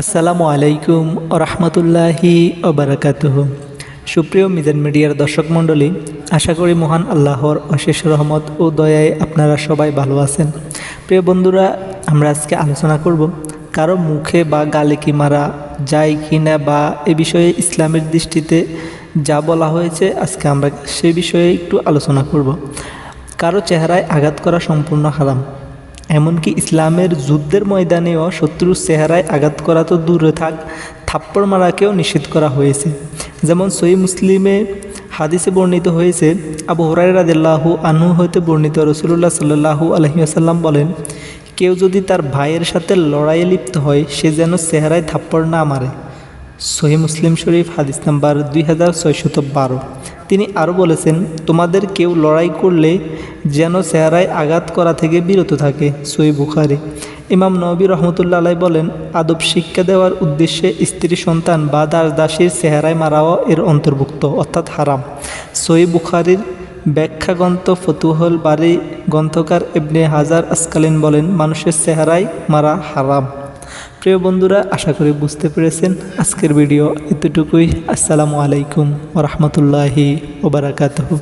আসসালামু আলাইকুম রহমতুল্লাহি ওবরাকাতুহ সুপ্রিয় মিজান মিডিয়ার দর্শক মণ্ডলী, আশা করি মহান আল্লাহর অশেষ রহমত ও দয়ায় আপনারা সবাই ভালো আছেন। প্রিয় বন্ধুরা, আমরা আজকে আলোচনা করব কারও মুখে বা গালে কি মারা যায় কি না বা এ বিষয়ে ইসলামের দৃষ্টিতে যা বলা হয়েছে আজকে আমরা সে বিষয়ে একটু আলোচনা করব। কারও চেহারায় আঘাত করা সম্পূর্ণ হারাম। এমনকি ইসলামের যুদ্ধের ময়দানেও শত্রুর চেহারায় আঘাত করা তো দূরে থাক, থাপ্পড় মারাকেও নিষেধ করা হয়েছে। যেমন সই মুসলিমে হাদিসে বর্ণিত হয়েছে, আবু হরাই রাদিল্লাহু আনহু হইতে বর্ণিত রসুল্লাহ সাল্লাহু আলহিহাসাল্লাম বলেন, কেউ যদি তার ভাইয়ের সাথে লড়াইয়ে লিপ্ত হয়, সে যেন চেহারায় থাপ্পড় না মারে। সহি মুসলিম শরীফ হাদিস নাম্বার দুই হাজার ছয়শত বারো। তিনি আরও বলেছেন, তোমাদের কেউ লড়াই করলে যেন চেহারায় আঘাত করা থেকে বিরত থাকে। সই বুখারি। ইমাম নবী রহমতুল্লা আলাই বলেন, আদব শিক্ষা দেওয়ার উদ্দেশ্যে স্ত্রী সন্তান বা দাস দাসীর চেহারায় মারাও এর অন্তর্ভুক্ত, অর্থাৎ হারাম। সই বুখারির ব্যাখ্যা গ্রন্থ ফতুহল বাড়ি গ্রন্থকার এবনে হাজার আসকালীন বলেন, মানুষের চেহারায় মারা হারাম। প্রিয় বন্ধুরা আশা করি বুঝতে পেরেছেন আজকের ভিডিও এতটুকুই। আসসালামু আলাইকুম ওরহমতুল্লাহি ওবরাকাতহু